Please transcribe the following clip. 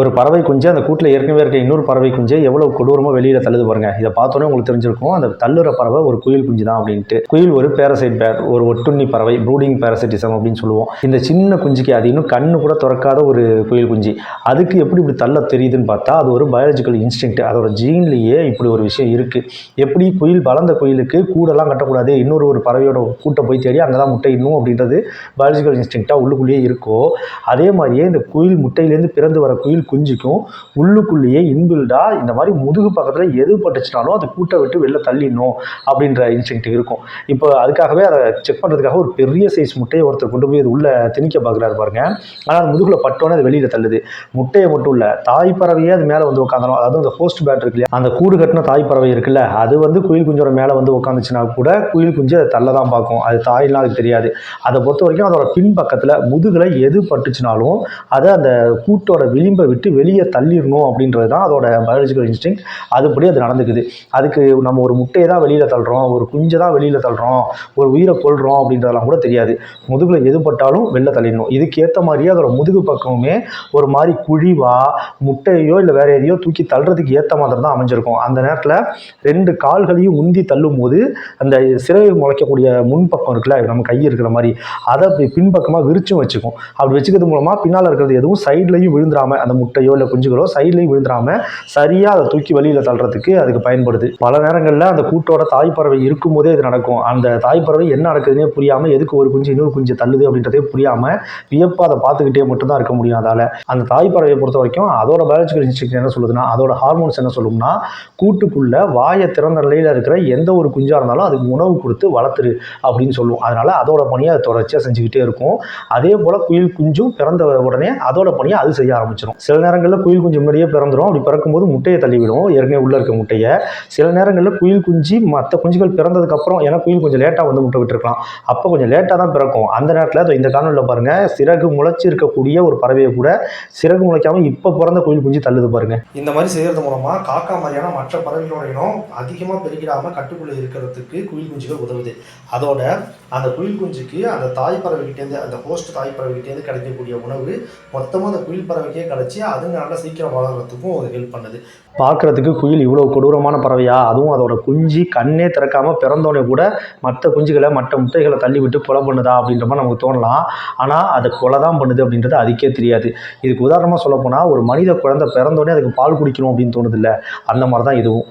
ஒரு பறவை குஞ்சு அந்த கூட்டில் ஏற்கனவே இருக்க இன்னொரு பறவை குஞ்சு எவ்வளோ கொடூரமாக வெளியில் தள்ளுது பாருங்க. இதை பார்த்தோன்னே உங்களுக்கு தெரிஞ்சிருக்கும். அந்த தள்ளுற பறவை ஒரு குயில் குஞ்சு தான் அப்படின்ட்டு. குயில் ஒரு பேரசைட் பேர் ஒரு ஒட்டுண்ணி பறவை ப்ரூடிங் பேரசைட்டிசம் அப்படின்னு சொல்லுவோம். இந்த சின்ன குஞ்சுக்கு அது இன்னும் கண்ணு கூட திறக்காத ஒரு குயில் குஞ்சு. அதுக்கு எப்படி இப்படி தள்ள தெரியுதுன்னு பார்த்தா அது ஒரு பயாலஜிக்கல் இன்ஸ்டிங்க்ட் அதோட ஜீன்லேயே இப்படி ஒரு விஷயம் இருக்குது எப்படி குயில் வளர்ந்த குயிலுக்கு கூடெல்லாம் கட்டக்கூடாது? இன்னொரு ஒரு பறவையோட கூட்டை போய் தேடி அங்கே தான் முட்டை இன்னும் அப்படின்றது பயாலஜிக்கல் இன்ஸ்டிங்க்டாக உள்ளுக்குள்ளேயே இருக்கோ அதே மாதிரியே இந்த குயில் முட்டையிலேருந்து பிறந்து வர குயில் குஞ்சுக்கும் உள்ளுக்குள்ளேயே இன்பில்டாக இந்த மாதிரி முதுகு பக்கத்தில் எது பட்டுச்சுனாலும் அது கூட்டை விட்டு வெளில தள்ளிடணும் அப்படின்ற இன்ஸ்டிங்க்ட் இருக்கும். இப்போ அதுக்காகவே அதை செக் பண்ணுறதுக்காக ஒரு பெரிய சைஸ் முட்டையை ஒருத்தர் கொண்டு போய் அது உள்ளே திணிக்க பார்க்குறாரு பாருங்க. ஆனால் அது முதுகில் பட்டோன்னே அது வெளியில் தள்ளுது. முட்டையை மட்டும் இல்லை தாய் பறவையே அது மேலே வந்து உட்காந்துடும் அதாவது அந்த ஹோஸ்ட் பேட் இருக்கு இல்லையா அந்த கூடு கட்டின தாய் பறவை இருக்குல்ல அது வந்து குயில் குஞ்சோட மேலே வந்து உட்காந்துச்சுன்னா கூட குயில் குஞ்சு அதை தள்ள தான் பார்க்கும். அது தாயெல்லாம் அதுக்கு தெரியாது. அதை பொறுத்த வரைக்கும் அதோட பின் பக்கத்தில் முதுகில் எது பட்டுச்சுனாலும் அதை அந்த கூட்டோட விளிம்பை விட்டு வெளியே தள்ளிடணும் அப்படின்றது தான் அதோட பயாலஜிக்கல் இன்ஸ்டிங் அதுபடி அது நடந்துக்குது. அதுக்கு நம்ம ஒரு முட்டையை தான் வெளியில் தள்ளுறோம் ஒரு குஞ்சை தான் வெளியில் தள்ளுறோம் ஒரு உயிரை கொள்கிறோம் அப்படின்றதெல்லாம் கூட தெரியாது. முதுகில் எதுபட்டாலும் வெளில தள்ளிடணும். இதுக்கு ஏற்ற மாதிரியே அதோட முதுகு பக்கமுமே ஒரு மாதிரி குழிவாக முட்டையோ இல்லை வேறு எதையோ தூக்கி தள்ளுறதுக்கு ஏற்ற மாதிரி தான் அமைஞ்சிருக்கும். அந்த நேரத்தில் ரெண்டு கால்களையும் உந்தி தள்ளும் போது அந்த சிறையில் முளைக்கக்கூடிய முன்பக்கம் இருக்குல்ல நம்ம கை இருக்கிற மாதிரி அதை அப்படி பின்பக்கமாக விரிச்சும் வச்சுக்கும். அப்படி வச்சுக்கிறது மூலமாக பின்னால் இருக்கிறது எதுவும் சைட்லையும் விழுந்துடாமல் அந்த முட்டையோ இல்லை குஞ்சுகளோ சைட்லையும் விழுந்துராம சரியாக அதை தூக்கி வெளியில் தள்ளுறதுக்கு அதுக்கு பயன்படுது. பல நேரங்களில் அந்த கூட்டோட தாய்ப்பறவை இருக்கும் இருக்கும்போதே இது நடக்கும். அந்த தாய்ப்பறவை என்ன நடக்குதுன்னே புரியாமல் எதுக்கு ஒரு குஞ்சு இன்னொரு குஞ்சு தள்ளுது அப்படின்றதே புரியாமல் வியப்பாக அதை பார்த்துக்கிட்டே மட்டும்தான் இருக்க முடியும் அதால். அந்த தாய்ப்பறவையை பொறுத்த வரைக்கும் அதோட பயாலஜிக்கல் இன்ஸ்டிங்க்ட் என்ன சொல்லுதுன்னா அதோட ஹார்மோன்ஸ் என்ன சொல்லும்னா கூட்டுக்குள்ள வாயை திறந்த நிலையில் இருக்கிற எந்த ஒரு குஞ்சாக இருந்தாலும் அதுக்கு உணவு கொடுத்து வளர்த்துரு அப்படின்னு சொல்லுவோம். அதனால் அதோட பணியை அது தொடர்ச்சியாக செஞ்சுக்கிட்டே இருக்கும். அதே போல் குயில் குஞ்சும் பிறந்த உடனே அதோட பணியை அது செய்ய ஆரம்பிச்சிடும் சில சில நேரங்களில் குயில் குஞ்சு முன்னாடியே பிறந்துடும் அப்படி பிறக்கும்போது முட்டையை தள்ளிவிடும். ஏற்கனவே உள்ளே இருக்க முட்டையை. சில நேரங்களில் குயில் குஞ்சு மற்ற குஞ்சுகள் பிறந்ததுக்கப்புறம் ஏன்னா குயில் கொஞ்சம் லேட்டாக வந்து முட்டை விட்டுருக்கலாம். அப்போ கொஞ்சம் லேட்டாக தான் பிறக்கும். அந்த நேரத்தில் இந்த காணொலியில் பாருங்கள் சிறகு முளைச்சி இருக்கக்கூடிய ஒரு பறவையை கூட சிறகு முளைக்காமல் இப்போ பிறந்த குயில் குஞ்சு தள்ளுது பாருங்கள் இந்த மாதிரி செய்கிறது மூலமாக காக்கா மாதிரியான மற்ற பறவைகளோட இனம் அதிகமாக பெருகிடாமல் கட்டுக்குள்ளே இருக்கிறதுக்கு குயில் குஞ்சுகள் உதவுது. அதோட அந்த குயில் குஞ்சுக்கு அந்த தாய் பறவைகிட்டேருந்து அந்த ஹோஸ்ட் தாய் பறவைகிட்டேருந்து கிடைக்கக்கூடிய உணவு மொத்தமாக அந்த குயில் பறவைக்கே கிடச்சி அதுங்க நல்லா சீக்கிரம் வளர்கிறதுக்கும் அது ஹெல்ப் பண்ணுது. பார்க்குறதுக்கு குயில் இவ்வளோ கொடூரமான பறவையா? அதுவும் அதோட குஞ்சு கண்ணே திறக்காமல் பிறந்தோடனே கூட மற்ற குஞ்சுகளை மற்ற முட்டைகளை தள்ளி விட்டு கொலை பண்ணுதா அப்படின்ற மாதிரி நமக்கு தோணலாம். ஆனால் அதை கொலை தான் பண்ணுது அப்படின்றது அதுக்கே தெரியாது. இதுக்கு உதாரணமாக சொல்லப்போனால் ஒரு மனித குழந்தை பிறந்தோடனே அதுக்கு பால் குடிக்கணும் அப்படின்னு தோணுதில்ல அந்த மாதிரி தான் இதுவும்.